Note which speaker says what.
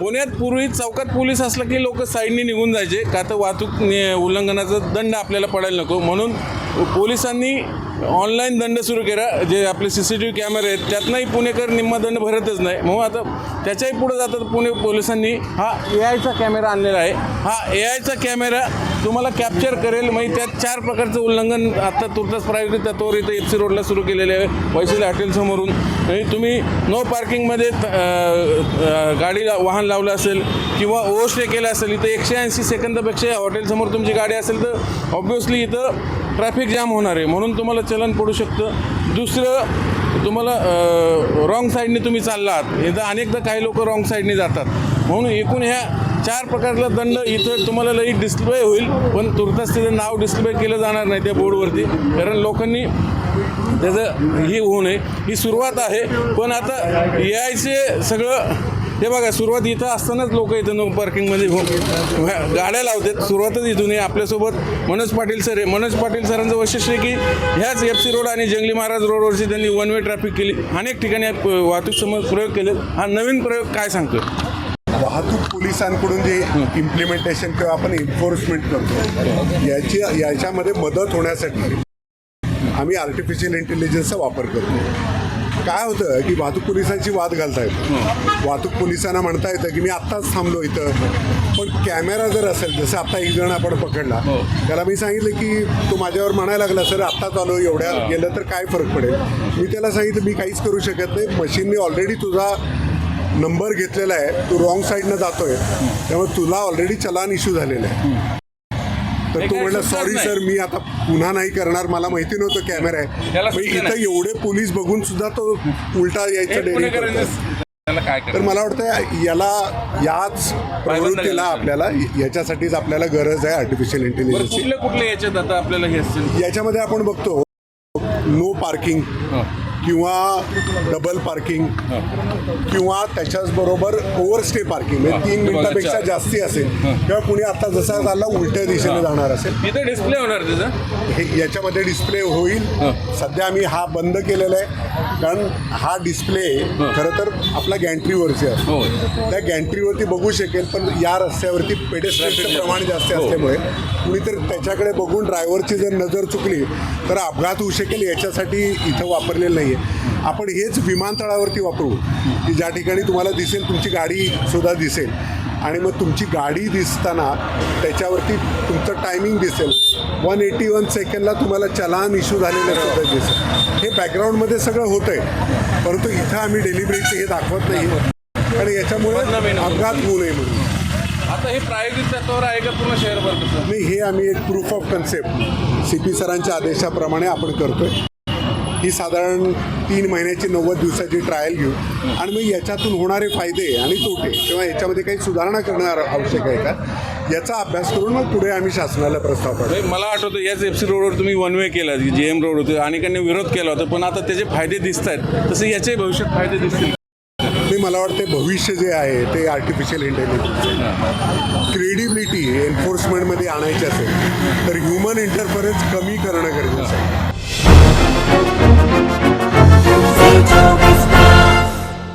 Speaker 1: पुण्यात पूर्वी चौकात पोलीस असलं की लोक साईडनी निघून जायचे. का तर वाहतूक उल्लंघनाचा दंड आपल्याला पडायला नको. म्हणून पोलिसांनी ऑनलाईन दंड सुरू केला. जे आपले सी सी टी व्ही कॅमेरे आहेत त्यातनंही पुणेकर निम्मा दंड भरतच नाही. म्हणून आता त्याच्याही पुढे जातात पुणे पोलिसांनी. हा ए आयचा कॅमेरा आणलेला आहे. हा ए आयचा कॅमेरा तुम्हाला कॅप्चर करेल म्हणजे त्यात चार प्रकारचं उल्लंघन आता तुर्तास प्रायोगिक तत्वावर इथं एफ सी रोडला सुरू केलेले आहे वैशाली हॉटेलसमोरून आणि तुम्ही नो पार्किंगमध्ये त- गाडीला वाहन लावलं असेल किंवा ओव्हरस्टे केलं असेल इथं एकशे ऐंशी सेकंदापेक्षा हॉटेलसमोर तुमची गाडी असेल तर ऑब्व्हियसली इथं ट्रॅफिक जाम होणार आहे. म्हणून तुम्हाला चलन पडू शकतं. दुसरं तुम्हाला रॉंग साईडने तुम्ही चालला आहात इथं अनेकदा काही लोक रॉंग साईडने जातात. म्हणून एकूण ह्या चार प्रकारला दंड इथं तुम्हाला लई डिस्प्ले होईल पण तुर्तास त्याचं नाव डिस्प्ले केलं जाणार नाही त्या बोर्डवरती कारण लोकांनी त्याचं हे होऊ नये. ही सुरुवात आहे पण आता यायचे सगळं हे बघा सुरुवात इथं असतानाच लोक इथं नो पार्किंगमध्ये हो- गाड्या लावतात. सुरुवातच इथून आहे आपल्यासोबत मनोज पाटील सर आहे. मनोज पाटील सरांचं वैशिष्ट्य आहे की ह्याच एफ सी रोड आणि जंगली महाराज रोडवरची त्यांनी वन वे ट्रॅफिक केली. अनेक ठिकाणी वाहतूक समज प्रयोग केले. हा नवीन प्रयोग काय सांगतो
Speaker 2: वाहतूक पोलिसांकडून जे इम्प्लिमेंटेशन किंवा आपण एन्फोर्समेंट करतो याची याच्यामध्ये मदत होण्यासाठी आम्ही आर्टिफिशियल इंटेलिजन्सचा वापर करतो. काय होतं की वाहतूक पोलिसांची वाद घालता येतो. वाहतूक पोलिसांना म्हणता येतं की मी आत्ताच थांबलो इथं. पण कॅमेरा जर असेल जसं आत्ता एक जण आपण पकडला त्याला मी सांगितलं की तो माझ्यावर म्हणायला लागला सर आत्ताच आलो एवढ्या गेलं तर काय फरक पडेल? मी त्याला सांगितलं मी काहीच करू शकत नाही. मशीनने ऑलरेडी तुझा नंबर घेतलेला आहे तू रॉंग साईडनं जातोय. त्यामुळे तुला ऑलरेडी चलान इश्यू झालेलं आहे. तर तो म्हणला सॉरी
Speaker 1: नाही."
Speaker 2: सर मी आता पुन्हा नाही करणार मला माहिती नव्हतं कॅमेरा आहे. इथं. एवढे पोलीस बघून सुद्धा तो उलटा यायचा तर मला वाटतं याला याच प्रवृत्तीला आपल्याला याच्यासाठीच आपल्याला गरज आहे आर्टिफिशियल इंटेलिजन्सची
Speaker 1: कुठले याच्यात आता आपल्याला हे
Speaker 2: याच्यामध्ये आपण बघतो नो पार्किंग
Speaker 1: हं.
Speaker 2: किंवा डबल पार्किंग किंवा त्याच्याच बरोबर ओव्हरस्टे पार्किंग म्हणजे तीन मिनिटापेक्षा. जास्ती असेल किंवा कुणी आता जसा चालला उलट्या दिशेने जाणार असेल.
Speaker 1: इथं डिस्प्ले होणार त्याचं
Speaker 2: हे याच्यामध्ये डिस्प्ले होईल. सध्या आम्ही हा बंद केलेला आहे कारण हा डिस्प्ले खरं तर आपला गॅन्ट्रीवरची असतो
Speaker 1: हो.
Speaker 2: त्या गॅन्ट्रीवरती बघू शकेल पण या रस्त्यावरती पेडेस्ट्रियनचं प्रमाण जास्त
Speaker 1: हो.
Speaker 2: असल्यामुळे कुणीतरी त्याच्याकडे बघून ड्रायव्हरची जर नजर चुकली तर अपघात होऊ शकेल याच्यासाठी इथं वापरलेलं नाही. आहे आपण हेच विमानतळावरती वापरू की ज्या ठिकाणी तुम्हाला दिसेल तुमची गाडी सुद्धा दिसेल. आणि मग तुमची गाडी दिसताना त्याच्यावरती तुमचं टायमिंग दिसेल. वन एटी वन सेकंडला तुम्हाला चलान इश्यू झालेलं सुद्धा दिसेल. हे बॅकग्राऊंडमध्ये सगळं होतं आहे परंतु इथं आम्ही डेलिव्हरीचे हे दाखवत नाही. आणि याच्यामुळे. अपघात होऊ नये म्हणून.
Speaker 1: आता हे प्रायोगिक तत्वावर आहे का पूर्ण शहरभर
Speaker 2: नाही हे आम्ही एक proof of concept C P सरांच्या आदेशाप्रमाणे आपण करतोय. ही साधारण तीन महिन्याची नव्वद दिवसाची ट्रायल घेऊ. आणि मग याच्यातून होणारे फायदे आणि तोटे किंवा याच्यामध्ये काही सुधारणा करणं आवश्यक आहे का? याचा अभ्यास करून मग पुढे आम्ही शासनाला प्रस्ताव पाठवू.
Speaker 1: म्हणजे मला आठवतं याच एफ सी रोडवर तुम्ही वन वे केला जे एम रोड होते अनेकांनी विरोध केला होता पण आता त्याचे फायदे दिसत आहेत तसे याचे भविष्यात फायदे दिसतील.
Speaker 2: ते मला वाटते भविष्य जे आहे ते आर्टिफिशियल इंटेलिजन्स क्रेडिबिलिटी एन्फोर्समेंटमध्ये आणायची असेल तर ह्युमन इंटरफरन्स कमी करणं गरजेचं आहे.